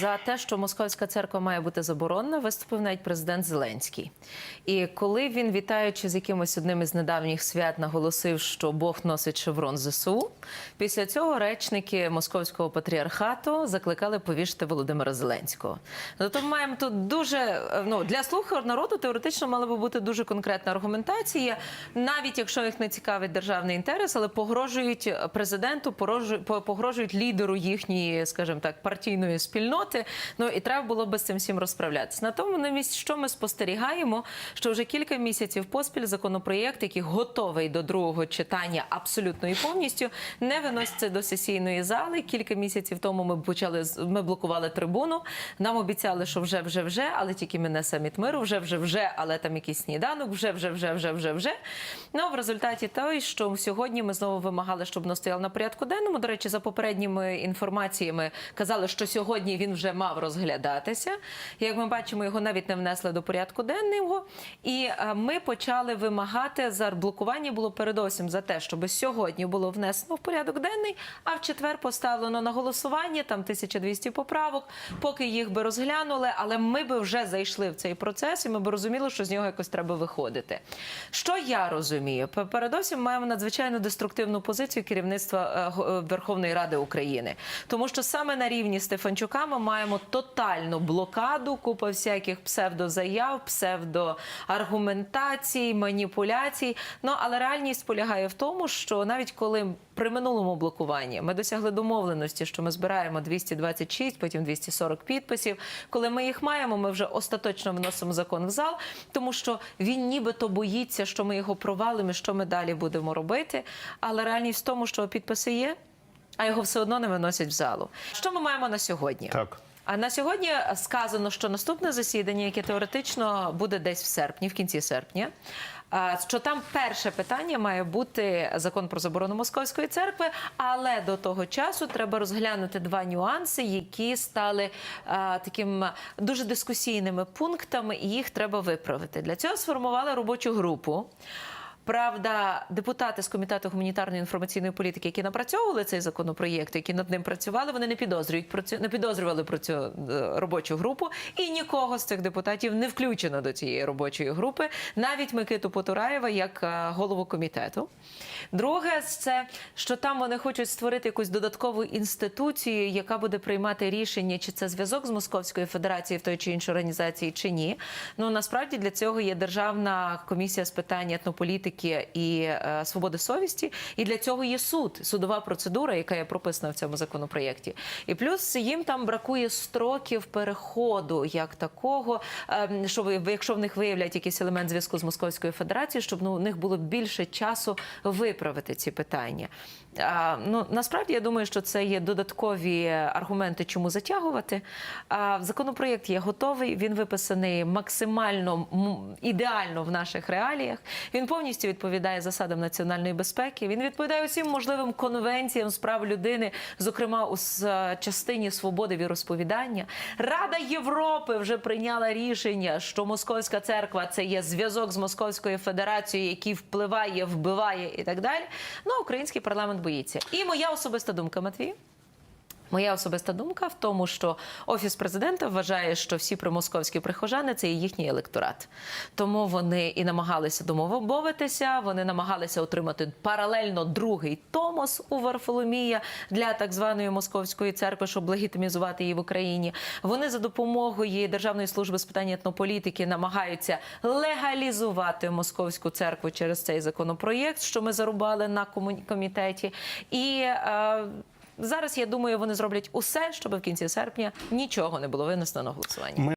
За те, що московська церква має бути заборонена, виступив навіть президент Зеленський. І коли він, вітаючи з якимось одним із недавніх свят, наголосив, що Бог носить шеврон ЗСУ, після цього речники московського патріархату закликали повішати Володимира Зеленського. Тобто ми маємо тут дуже е, ну для слуху народу теоретично мала би бути дуже конкретна аргументація, навіть якщо їх не цікавить державний інтерес, але погрожують президенту, погрожують лідеру їхньої, скажімо так, партійної спільноти. Ну і треба було би з цим всім розправлятися. На тому на місці, що ми спостерігаємо, що вже кілька місяців поспіль законопроєкт, який готовий до другого читання абсолютно і повністю, не виноситься до сесійної зали. Кілька місяців тому ми почали ми блокували трибуну. Нам обіцяли, що вже, вже, вже, але тільки мене саміт миру, вже, вже, вже, але там якийсь сніданок, вже, вже, вже, вже, вже, вже. Ну в результаті того, що сьогодні ми знову вимагали, щоб воно стояло на порядку денному. До речі, за попередніми інформаціями казали, що сьогодні він вже мав розглядатися. Як ми бачимо, його навіть не внесли до порядку денного. І е, ми почали вимагати за блокування було передовсім за те, щоб сьогодні було внесено в порядок денний, а в четвер поставлено на голосування там 1200 поправок, поки їх би розглянули. Але ми би вже зайшли в цей процес, і ми би розуміли, що з нього якось треба виходити. Що я розумію? Передовсім маємо надзвичайно деструктивну позицію керівництва е, Верховної Ради України, тому що саме на рівні Стефанчука ми маємо тотальну блокаду, купа всяких псевдозаяв, псевдоаргументацій, маніпуляцій. Ну але реальність полягає в тому, що навіть коли при минулому блокуванні ми досягли домовленості, що ми збираємо 226, потім 240 підписів. Коли ми їх маємо, ми вже остаточно вносимо закон в зал, тому що він нібито боїться, що ми його провалимо, що ми далі будемо робити. Але реальність в тому, що підписи є, а його все одно не виносять в залу. Що ми маємо на сьогодні? Так. А на сьогодні сказано, що наступне засідання, яке теоретично буде десь в серпні, в кінці серпня. Що там перше питання має бути закон про заборону московської церкви, але до того часу треба розглянути два нюанси, які стали а, таким дуже дискусійними пунктами, і їх треба виправити. Для цього сформували робочу групу. Правда, депутати з комітету гуманітарної інформаційної політики, які напрацьовували цей законопроєкт, які над ним працювали, вони не підозрюють про цю не підозрювали про цю е, робочу групу, і нікого з цих депутатів не включено до цієї робочої групи, навіть Микиту Потураєва як е, голову комітету. Друге, це що там вони хочуть створити якусь додаткову інституцію, яка буде приймати рішення, чи це зв'язок з Московською Федерацією в той чи іншій організації, чи ні. Ну насправді для цього є державна комісія з питань етнополітики і е, свободи совісті, і для цього є суд, судова процедура, яка є прописана в цьому законопроєкті. І плюс їм там бракує строків переходу як такого, ем, що ви- якщо в них виявлять якийсь елемент зв'язку з Московською Федерацією, щоб ну, у них було більше часу виправити ці питання. А, ну насправді я думаю, що це є додаткові аргументи, чому затягувати. А, законопроєкт є готовий. Він виписаний максимально ідеально в наших реаліях. Він повністю відповідає засадам національної безпеки. Він відповідає усім можливим конвенціям з прав людини, зокрема у частині свободи віросповідання. Рада Європи вже прийняла рішення, що Московська церква це є зв'язок з Московською Федерацією, який впливає, вбиває і так далі. Ну, український парламент боїться. І моя особиста думка, Матвій. Моя особиста думка в тому, що офіс президента вважає, що всі примосковські прихожани це їхній електорат. Тому вони і намагалися домовитися, вони намагалися отримати паралельно другий Томос у Варфоломія для так званої московської церкви, щоб легітимізувати її в Україні. Вони за допомогою Державної служби з питань етнополітики намагаються легалізувати московську церкву через цей законопроєкт, що ми зарубали на комітеті. І е, Зараз я думаю, вони зроблять усе, щоб в кінці серпня нічого не було винесено на голосування.